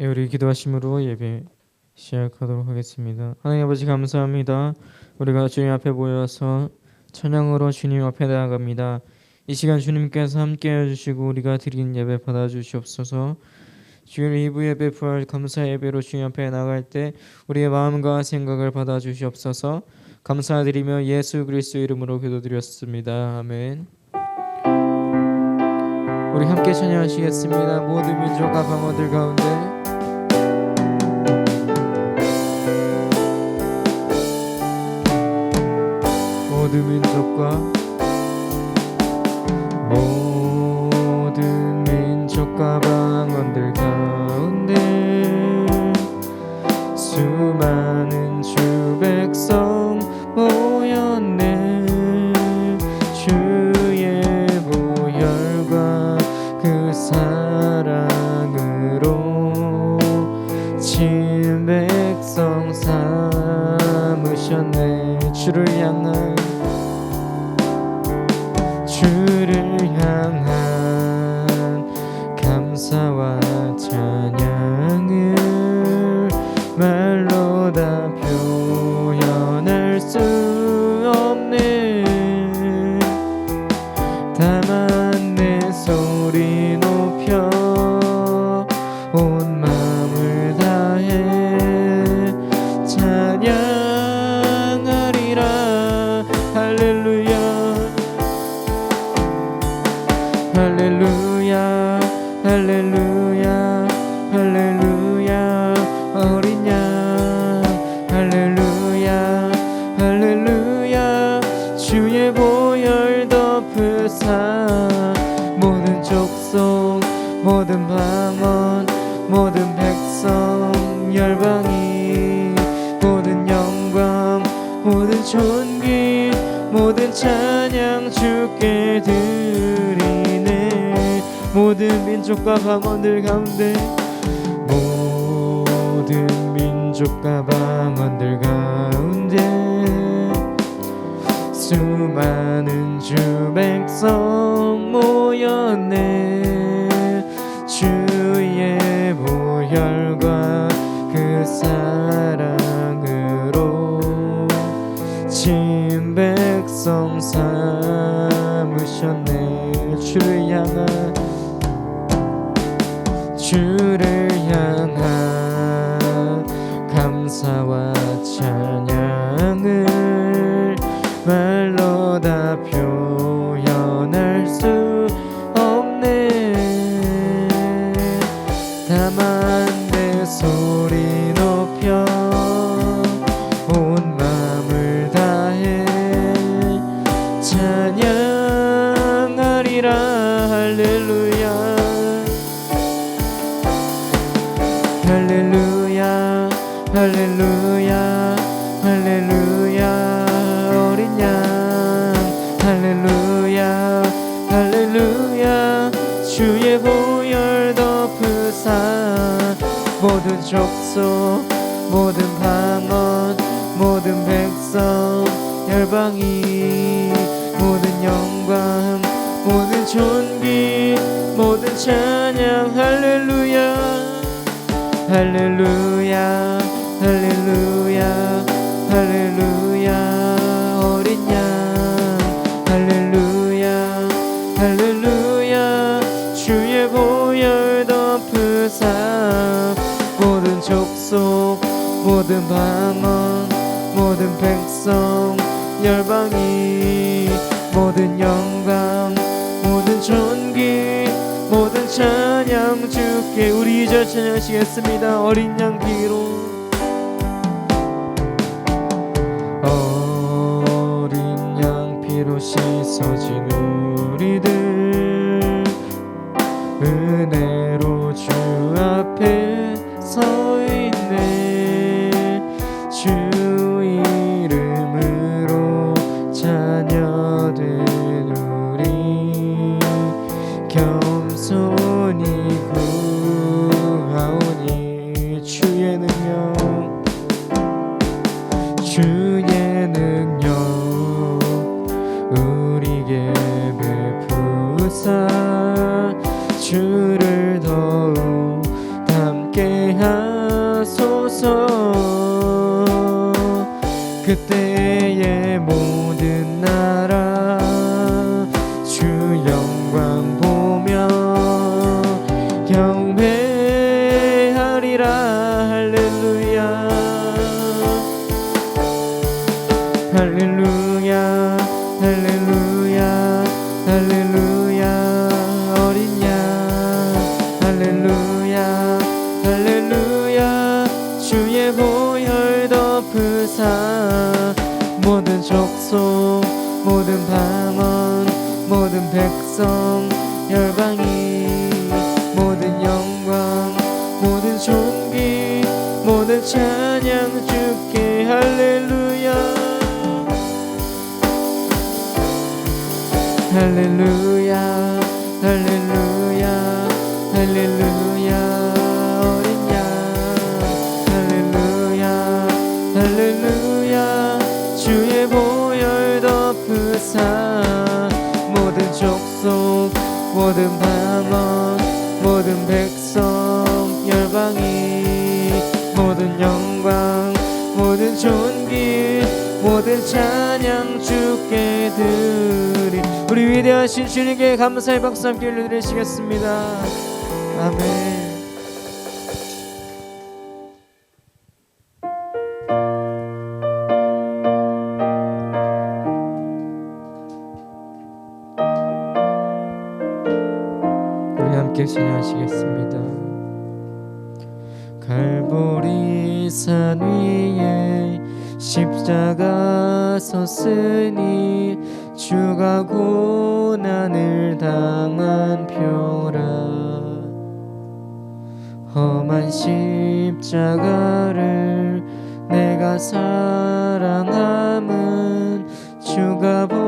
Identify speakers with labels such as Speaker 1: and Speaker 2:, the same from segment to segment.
Speaker 1: 예, 우리 기도하심으로 예배 시작하도록 하겠습니다. 하나님 아버지 감사합니다. 우리가 주님 앞에 모여서 찬양으로 주님 앞에 나아갑니다. 이 시간 주님께서 함께 해 주시고 우리가 드린 예배 받아 주시옵소서. 주일 2부 예배 부활 감사 예배로 주님 앞에 나갈 때 우리의 마음과 생각을 받아 주시옵소서. 감사드리며 예수 그리스도 이름으로 기도드렸습니다. 아멘. 우리 함께 찬양하시겠습니다. 모든 민족과 방언들 가운데 주의 보혈 덮으사 모든 족속 모든 방언 모든 백성 열방이 모든 영광 모든 존귀 모든 찬양 주께 드리네. 모든 민족과 방언들 가운데 모든 민족과 방언들 가운데 수많은 주 백성 모였네. 주의 보혈과 그 사랑으로 친 백성 삼으셨네. 주를 향한 주 찬양 할렐루야. 할렐루야 할렐루야 할렐루야. 어린 양 할렐루야 할렐루야. 주의 보혈 덮으사 모든 족속 모든 방언 모든 백성 열방이 주께 우리 이절 찬양하시겠습니다. 어린 양 피로. 어린 양 피로 씻어진 우리들 은혜로 주 앞에 서 있네. 주 이름으로 자녀된 덮으사 모든 족속 모든 방언 모든 백성 열방이 모든 영광 모든 존귀 모든 찬양 주께 할렐루야. 할렐루야 덮으사 모든 족속 모든 방언 모든 백성 열방이 모든 영광 모든 존귀 모든 찬양 주께 드리. 우리 위대하신 주님께 감사의 박수 함께 올려드리시겠습니다. 아멘 함께 찬양하시겠습니다. 갈보리 산 위에 십자가 섰으니 주가 고난을 당한 표라. 험한 십자가를 내가 사랑함은 주가 보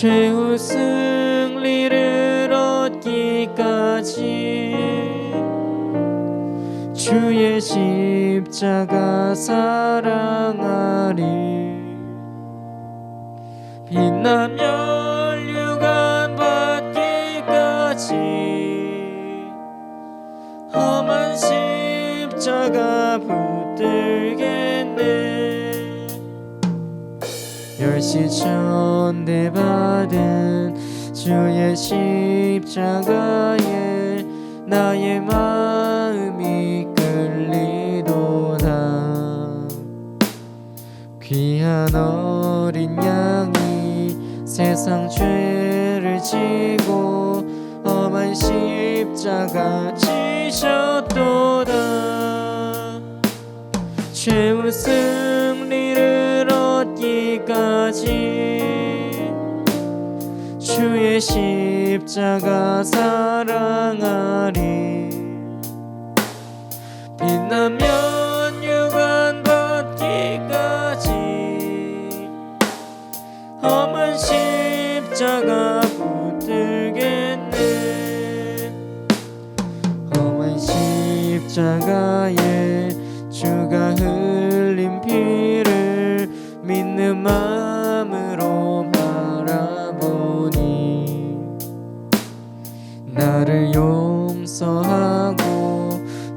Speaker 1: 최후 승리를 얻기까지 주의 십자가 사랑하리. 빛나면 류관 받기까지 험한 십자가 붙들 멸시천대 받은 주의 십자가에 나의 마음이 끌리도다. 귀한 어린 양이 세상 죄를 지고 험한 십자가 지셨도다. 최후 승리를 얻기까지 주의 십자가 사랑하리. 빛나면 유관 받기까지 험한 십자가 붙들겠네. 험한 십자가에 마음으로 바라보니 나를 용서하고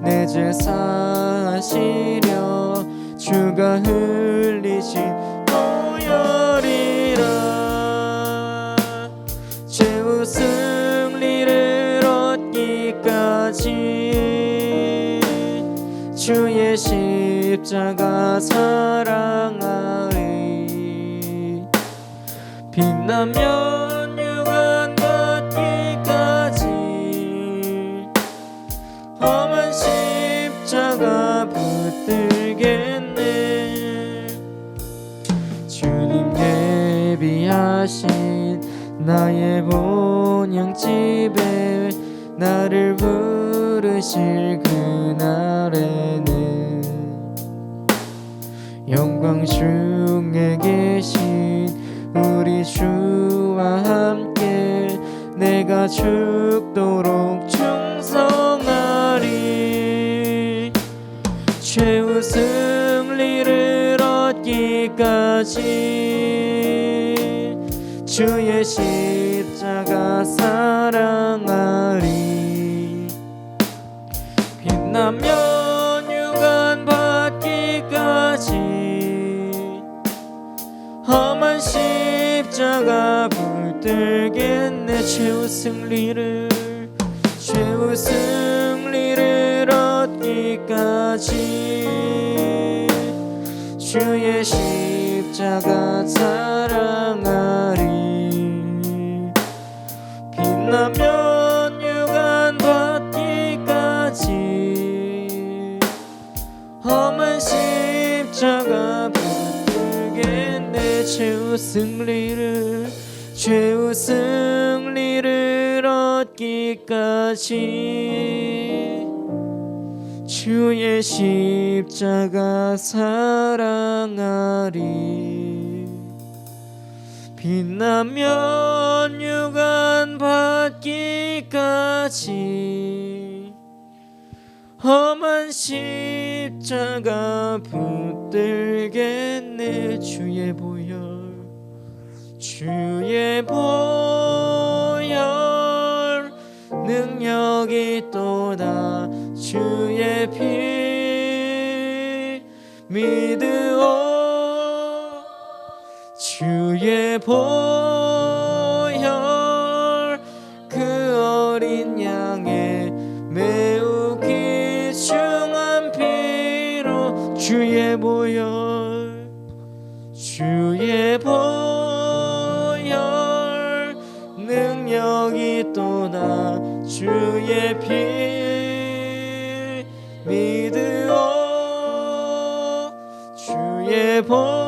Speaker 1: 내 죄 사하시려 주가 흘리신 보혈이라. 최후 승리를 얻기까지 주의 십자가 사랑하 하신 나의 본향집에 나를 부르실 그 죽도록 충성하리. 최후 승리를 얻기까지 주의 십자가 사랑하리 십자가 붙들겠네 최후 승리를 최후 승리를 얻기까지. 주의 십자가 사랑하리. 빛나면 최후 승리를 최후 승리를 얻기까지. 주의 십자가 사랑하리. 빛나면 유관 받기까지 험한 십자가 붙들겠네 주의 보혈. 주의 보혈. 능력이 또다. 주의 피 믿으오. 주의 보혈 주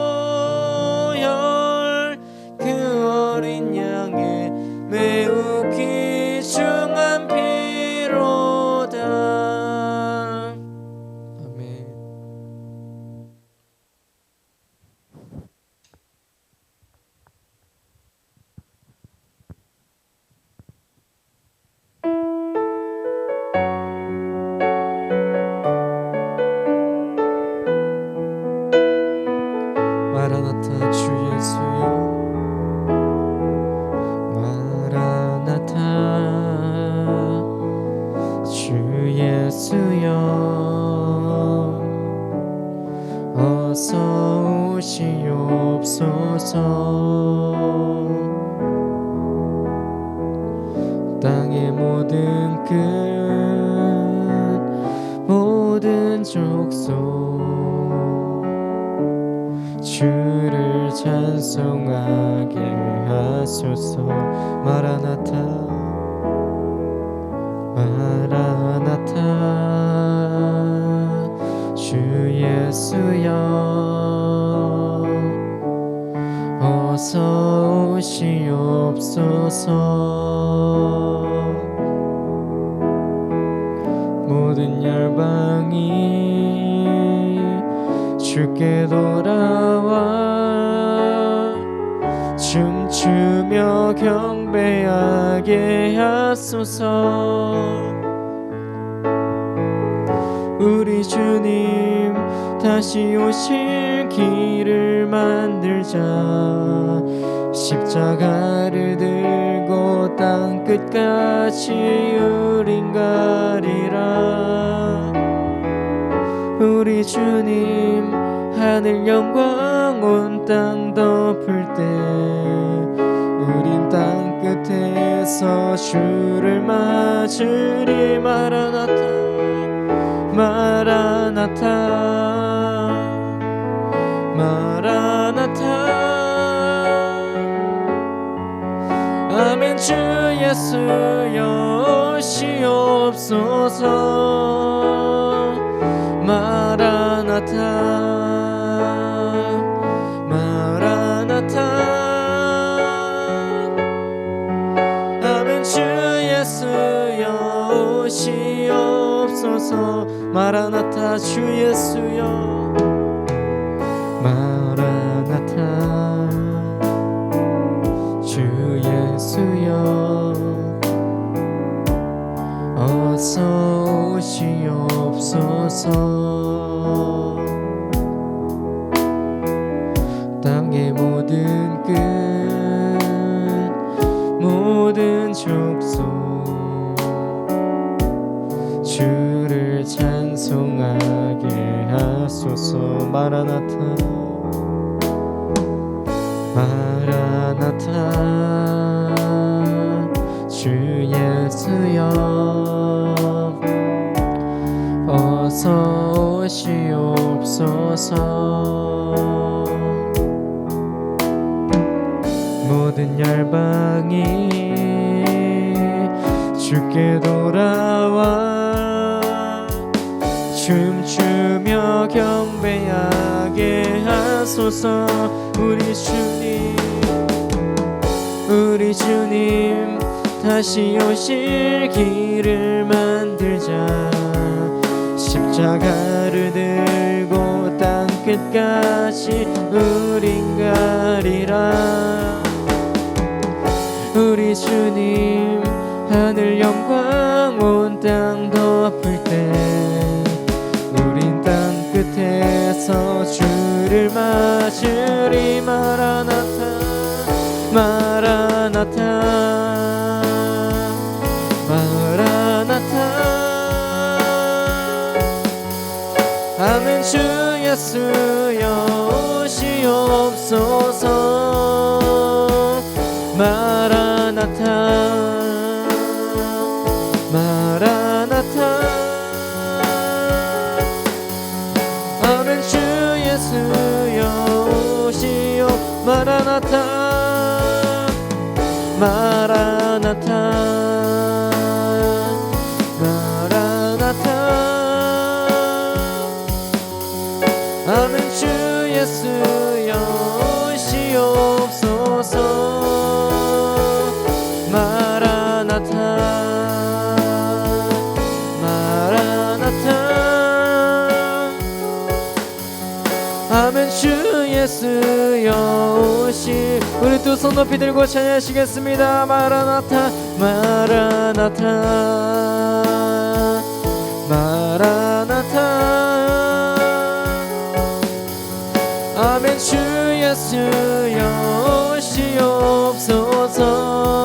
Speaker 1: 하소서 마라나타 마라나타. 주 예수여 어서 오시옵소서. 모든 열방이 주께 돌아와 춤추 며 경배하게 하소서. 우리 주님 다시 오실 길을 만들자. 십자가를 들고 땅 끝까지 우린 가리라. 우리 주님 하늘 영광 온 땅 덮을 때 끝에서 주를 맞으리 마라나타 마라나타 마라나타 아멘 주 예수여 오시옵소서. 마라나타 오시옵소서 마라나타 주 예수여. 마라나타 주 예수여. 어서 오시옵소서. 땅의 모 마라나타. 마라나타. 주 예수여. 어서 오시옵소서. 모든 열방이 주께 돌아와 춤추며 경배하게 하소서. 우리 주님 우리 주님 다시 오실 길을 만들자. 십자가를 들고 땅 끝까지 우린 가리라. 우리 주님 하늘 영광 온 땅 덮을 때 끝에서 주를 맞으리 마라나타 마라나타 마라나타. 아멘 주 예수여 오시옵소서 마라나타 마라나타 예수여 오시 우리 두 손 높이 들고 찬양하시겠습니다. 마라나타 마라나타 마라나타. 아멘 주 예수여 오시옵소서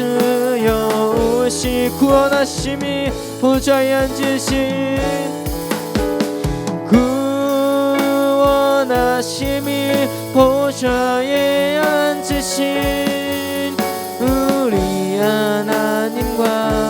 Speaker 1: 예수여 오시 구원하심이 보좌에 앉으신. 구원하심이 보좌에 앉으신. 우리 하나님과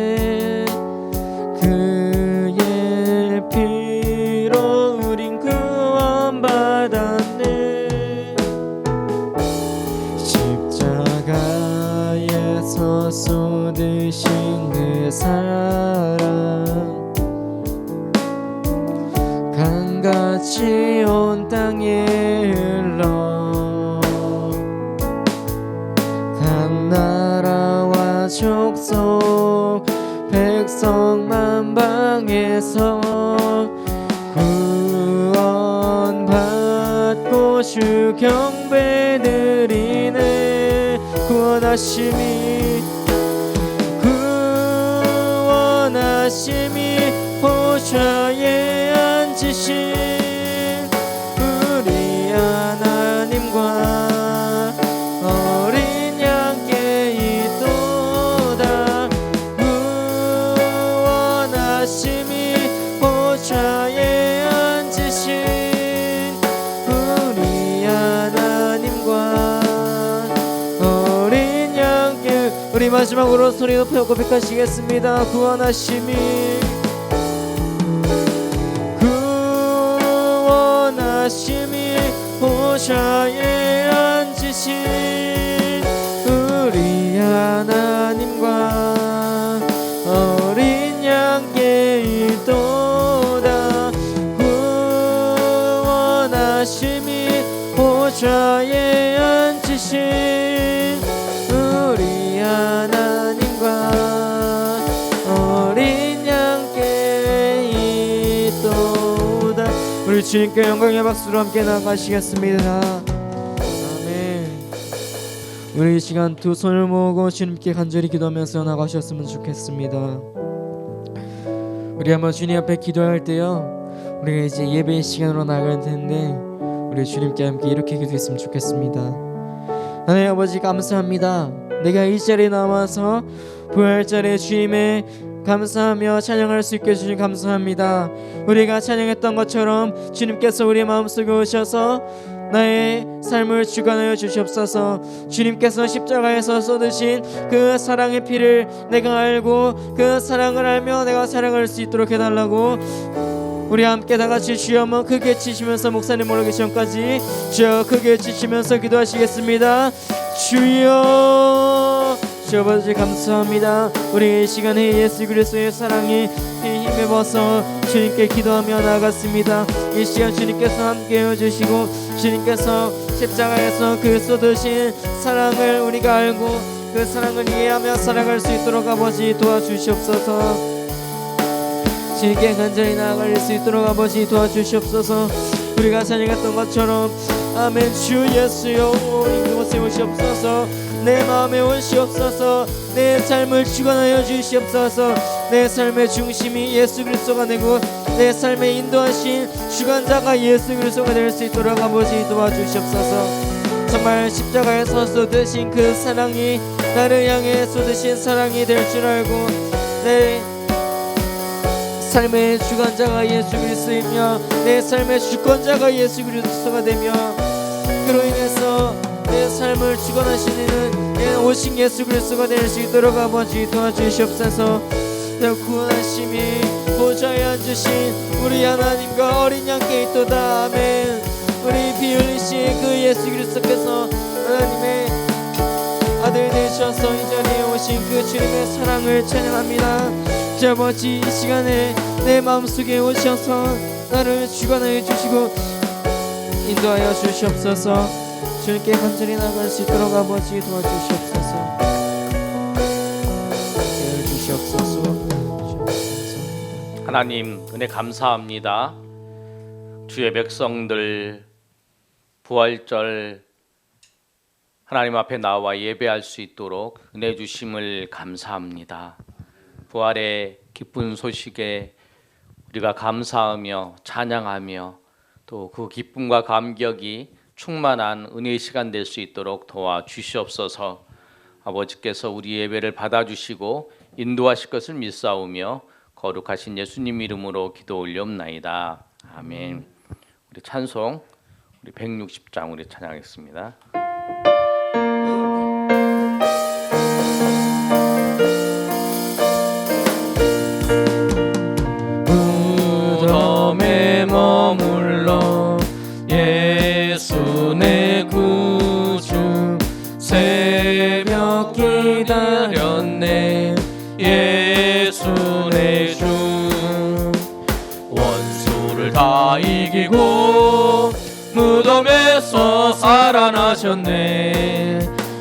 Speaker 1: 만방에서 구원받고 주 경배 드리네. 구원하심이 구원하심이 보좌에 앉으신 우리 하나 마지막으로 소리 높여 고백하시겠습니다. 구원하심이 구원하심이 보좌에 앉으신 우리 하나님과 어린 양께 있도다. 구원하심이 보좌에 앉으신 우리 주님께 영광의 박수로 함께 나가시겠습니다. 아멘. 우리 이 시간 두 손을 모으고 주님께 간절히 기도하면서 나가셨으면 좋겠습니다. 우리 한번 주님 앞에 기도할 때요 우리가 이제 예배의 시간으로 나갈 텐데 우리 주님께 함께 이렇게 기도했으면 좋겠습니다. 하나님 아버지 감사합니다. 내가 이 자리에 나와서 부활절에 주님의 감사하며 찬양할 수 있게 해주신 감사합니다. 우리가 찬양했던 것처럼 주님께서 우리 마음속에 오셔서 나의 삶을 주관하여 주시옵소서. 주님께서 십자가에서 쏟으신 그 사랑의 피를 내가 알고 그 사랑을 알며 내가 사랑할 수 있도록 해달라고 우리 함께 다 같이 주여 한번 크게 치시면서 목사님 모르기 전까지 주여 크게 치시면서 기도하시겠습니다. 주여 주여 아버지 감사합니다. 우리 이 시간에 예수 그리스도의 사랑이 힘입어서 주님께 기도하며 나아갔습니다. 이 시간 주님께서 함께 해주시고 주님께서 십자가에서 그 쏟으신 사랑을 우리가 알고 그 사랑을 이해하며 살아갈 수 있도록 아버지 도와주시옵소서. 주님께 간절히 나아갈 수 있도록 아버지 도와주시옵소서. 우리가 찬양했던 것처럼 아멘. 주 예수여 이곳에 오시옵소서 내 마음에 오시옵소서 내 삶을 주관하여 주시옵소서. 내 삶의 중심이 예수 그리스도가 되고 내 삶의 인도하신 주관자가 예수 그리스도가 될 수 있도록 아버지 도와주시옵소서. 정말 십자가에서 쏟으신 그 사랑이 나를 향해 쏟으신 사랑이 될 줄 알고 내 삶의 주관자가 예수 그리스도이며 내 삶의 주권자가 예수 그리스도가 되며 그로 인해서 내 삶을 주관하시는 내 오신 예수 그리스도가 될 수 있도록 아버지 도와주시옵소서. 내 구원하심이 보좌에 앉으신 우리 하나님과 어린 양께 있도다. 아멘. 우리 비 흘리신 그 예수 그리스도께서 하나님의 아들 되셔서 이 자리에 오신 그 주님의 사랑을 찬양합니다. 주 아버지 이 시간에 내 마음속에 오셔서 나를 주관하여 주시고 인도하여 주시옵소서 주님께 간절히 나갈 수 있도록 아버지 도와주시옵소서 네, 주시옵소서.
Speaker 2: 하나님 은혜 감사합니다. 주의 백성들 부활절 하나님 앞에 나와 예배할 수 있도록 은혜 주심을 감사합니다. 부활의 기쁜 소식에 우리가 감사하며 찬양하며 또 그 기쁨과 감격이 충만한 은혜의 시간 될 수 있도록 도와 주시옵소서. 아버지께서 우리 예배를 받아주시고 인도하실 것을 믿사오며 거룩하신 예수님 이름으로 기도 올려옵나이다. 아멘. 우리 찬송 우리 160장 우리 찬양하겠습니다.
Speaker 1: 다 이기고 무덤에서 살아나셨네.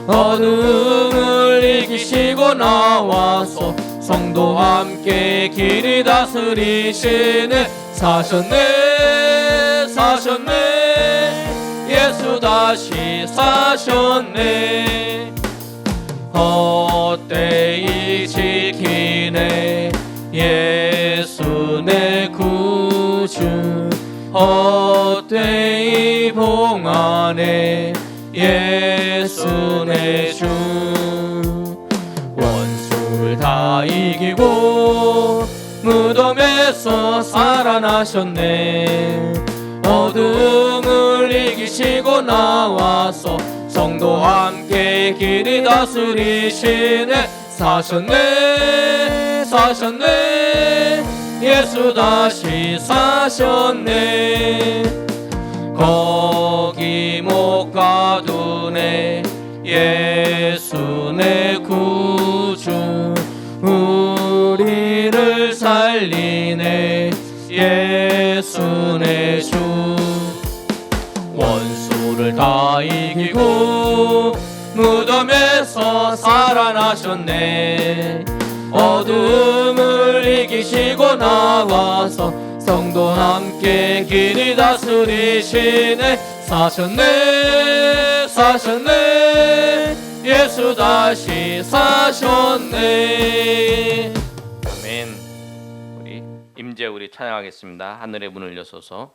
Speaker 1: 어둠을 이기시고 나와서 성도와 함께 길이 다스리시네. 사셨네 사셨네. 예수 다시 사셨네. 헛되이 지키네. 예수 내 구주 헛되이 봉하네 예수 내주. 원수를 다 이기고 무덤에서 살아나셨네. 어둠을 이기시고 나와서 성도와 함께 길이 다스리시네.
Speaker 2: 사셨네 사셨네 예수 다시 사셨네. 거기 못 가두네. 예수 내 구주 우리를 살리네. 예수 내 주 원수를 다 이기고 무덤에서 살아나셨네 어둠을 이기시고 나와서 성도 함께 길이 다스리시네. 사셨네 사셨네. 예수 다시 사셨네. 아멘. 우리 임재 우리 찬양하겠습니다. 하늘의 문을 여서서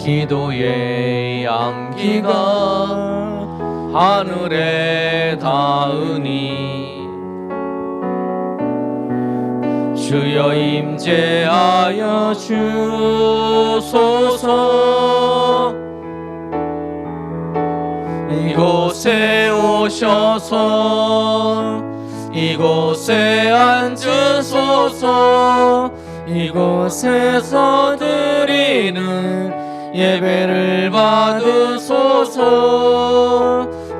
Speaker 2: 기도의 양기가 하늘에 닿으니 주여 임재하여 주소서. 이곳에 오셔서 이곳에 앉으소서. 이곳에서 드리는 예배를 받으소서.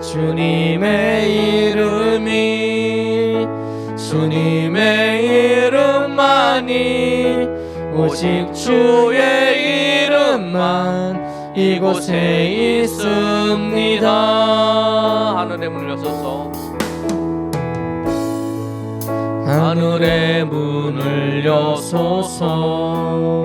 Speaker 2: 주님의 이름이 주님의 이름만이 오직 주의 이름만 이곳에 있습니다. 하늘의 문을 여서서 하늘의 문을 여소서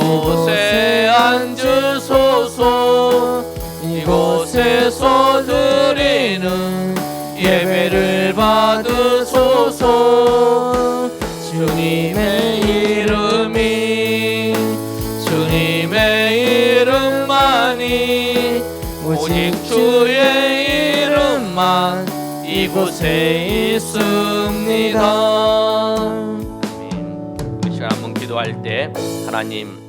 Speaker 2: 이곳에 앉으소서. 이곳에서 드리는 예배를 받으소서. 주님의 이름이 주님의 이름만이 오직 주의 이름만 이곳에 있습니다. 이 시간 한번 기도할 때 하나님